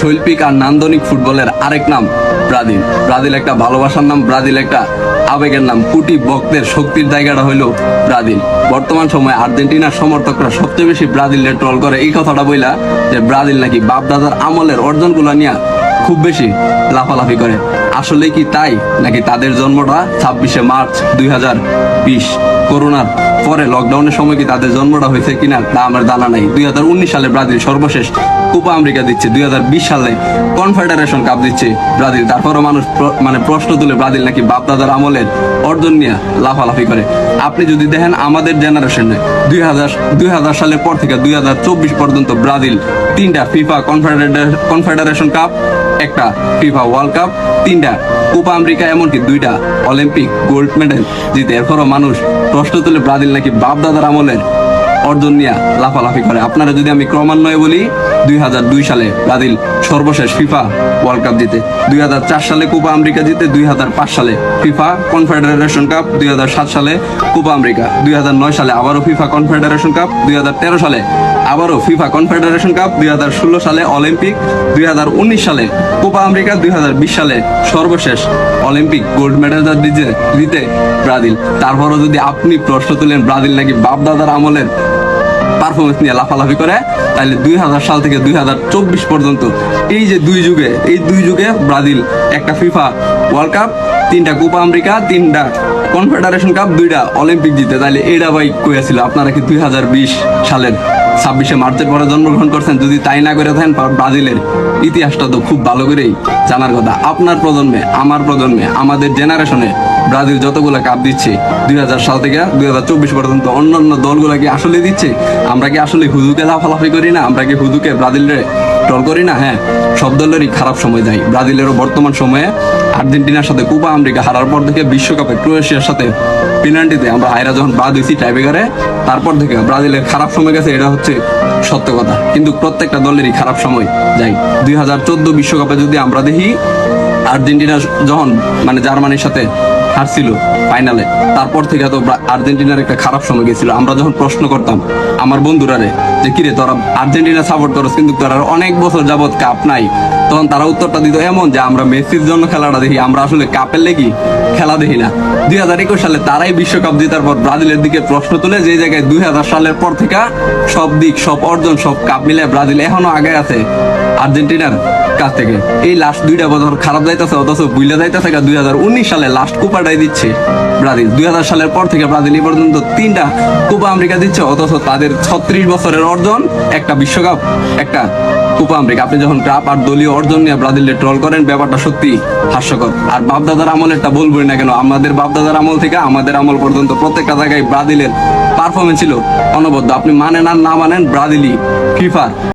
শৈল্পিক আর নান্দনিক ফুটবলের আরেক নাম ব্রাজিল। ব্রাজিল একটা ভালোবাসার নাম, ব্রাজিল একটা আবেগের নাম। কুটি ভক্তের শক্তির জায়গাটা হইল ব্রাজিল। বর্তমান সময়ে আর্জেন্টিনার সমর্থকরা সবচেয়ে বেশি ব্রাজিলের ট্রল করে। এই কথাটা বইলা যে ব্রাজিল নাকি বাপ দাদার আমলের অর্জনগুলো নিয়ে খুব বেশি লাফালাফি করে। আসলে কি তাই? নাকি তাদের জন্মটা ছাব্বিশে মার্চ দুই হাজার বিশ? করোনার পরে লকডাউনের সময় কি তাদের জন্মটা হয়েছে কিনা তা আমার জানা নাই। দুই হাজার উনিশ সালে ব্রাজিল সর্বশেষ কোপা আমেরিকা দিচ্ছে। দুই হাজার বিশ সালে কনফেডারেশন কাপ দিচ্ছে ব্রাজিল। তারপরও মানুষ মানে প্রশ্ন তুলে ব্রাজিল নাকি বাপ দাদার আমলের অর্জন নিয়ে লাফালাফি করে। আপনি যদি দেখেন আমাদের জেনারেশনে দুই হাজার দুই হাজার সালের পর থেকে দুই হাজার চব্বিশ পর্যন্ত ব্রাজিল তিনটা ফিফা কনফেডারেশন কাপ একটা ফিফা ওয়ার্ল্ড কাপ, তিনটা কোপা আমেরিকা, এমনকি দুইটা অলিম্পিক গোল্ড মেডেল জিতে। এরপরও মানুষ প্রশ্ন তুলে, ব্রাজিল নাকি বাপ দাদার আমলের অর্জন নিয়ে লাফালাফি করে? আপনারা যদি আমি ক্রমান্বয়ে বলি, দুই হাজার দুই সালে ব্রাজিল সর্বশেষ ফিফা ওয়ার্ল্ড কাপ জিতে। দুই হাজার চার সালে কোপা আমেরিকা জিতে, দুই হাজার পাঁচ সালে ফিফা কনফেডারেশন কাপ দুই হাজার সাত সালে কোপা আমেরিকা দুই হাজার নয় সালে আবারও ফিফা কনফেডারেশন কাপ দুই হাজার ষোলো সালে আবারও ফিফা কনফেডারেশন কাপ দুই সালে অলিম্পিক দুই হাজার উনিশ সালে কোপা আমেরিকা দুই হাজার বিশ সালে সর্বশেষ অলিম্পিক গোল্ড মেডেল দিতে দিতে ব্রাজিল। তারপরও যদি আপনি প্রশ্ন তুলেন, ব্রাজিল নাকি বাপদাদার আমলের পারফরমেন্স নিয়ে লাফালাফি করে তাহলে দুই হাজার সাল থেকে দুই হাজার চব্বিশ পর্যন্ত এই যে দুই যুগে, এই দুই যুগে ব্রাজিল, একটা ফিফা ওয়ার্ল্ড কাপ তিনটা কোপা আমেরিকা তিনটা কনফেডারেশন কাপ দুইটা অলিম্পিক জিতে। তাহলে এইটা ভাই কইয়াছিল আপনারা কি দুই হাজার বিশ সালের ছাব্বিশে মার্চের পরে জন্মগ্রহণ করছেন? যদি তাই না করে থাকেন ব্রাজিলের ইতিহাসটা তো খুব ভালো করেই জানার কথা। আপনার প্রজন্মে, আমার প্রজন্মে, আমাদের জেনারেশনে ব্রাজিল যতগুলো কাপ দিচ্ছে, দুই হাজার সাল থেকে দুই হাজার চব্বিশ পর্যন্ত অন্যান্য দলগুলো কি আসলে দিচ্ছে? আমরা কি আসলে হুদুকে লাফালাফি করি না? আমরা কি হুদুকে ব্রাজিলের টল করি না? হ্যাঁ সব দলেরই খারাপ সময় যায় ব্রাজিলেরও বর্তমান সময়ে আর্জেন্টিনার সাথে কুবা আমেরিকা হারার পর থেকে বিশ্বকাপে ক্রোয়েশিয়ার সাথে পেনাল্টিতে আমরা হাইরা যখন বাদ হয়েছি টাইব্রেকারে, তারপর থেকে ব্রাজিলের খারাপ সময় গেছে, এটা হচ্ছে সত্য কথা। কিন্তু প্রত্যেকটা দলেরই খারাপ সময় যায়। দুই হাজার চোদ্দ বিশ্বকাপে যদি আমরা দেখি, আর্জেন্টিনা যখন মানে জার্মানির সাথে হারছিল ফাইনালে, তারপর থেকে তো আর্জেন্টিনার একটা খারাপ সময় গেছিল। আমরা যখন প্রশ্ন করতাম আমার বন্ধুরারে যে, কিরে তোরা আর্জেন্টিনা সাপোর্ট করস, কিন্তু তোরা অনেক বছর যাবত কাপ নাই। তখন তারা উত্তরটা দিত, এমন যে আমরা মেসির জন্য খেলাটা দেখি, আমরা আসলে কাপের লেগি খেলা দেখি না। দুই হাজার একুশ সালে তারাই বিশ্বকাপ জেতার পর ব্রাজিলের দিকে প্রশ্ন তুলে, যে জায়গায় দুই হাজার সালের পর থেকে সব দিক, সব অর্জন, সব কাপ মিলে ব্রাজিল এখনও আগে আছে। আর্জেন্টিনার কাছ থেকে। এই লাস্ট দুইটা বছর খারাপ যাইতেছে, অথচ বুইলে যাইতেছে দুই হাজার উনিশ সালে লাস্ট কোপাটাই দিচ্ছে ব্রাজিল। দুই হাজার সালের পর থেকে ব্রাজিল এই পর্যন্ত তিনটা কোপা আমেরিকা দিচ্ছে, অথচ তাদের ছত্রিশ বছরের অর্জন, একটা বিশ্বকাপ, একটা কোপা আমেরিকা আপনি যখন কাপ আর দলীয় অর্জন নিয়ে ব্রাজিলে ট্রল করেন, ব্যাপারটা সত্যি হাস্যকর। আর বাপদাদার আমলেরটা বলবোই না কেন, আমাদের বাপদাদার আমল থেকে আমাদের আমল পর্যন্ত প্রত্যেকটা জায়গায় ব্রাজিলের পারফরমেন্স ছিল অনবদ্য। আপনি মানেন আর না মানেন ব্রাজিলই ফিফার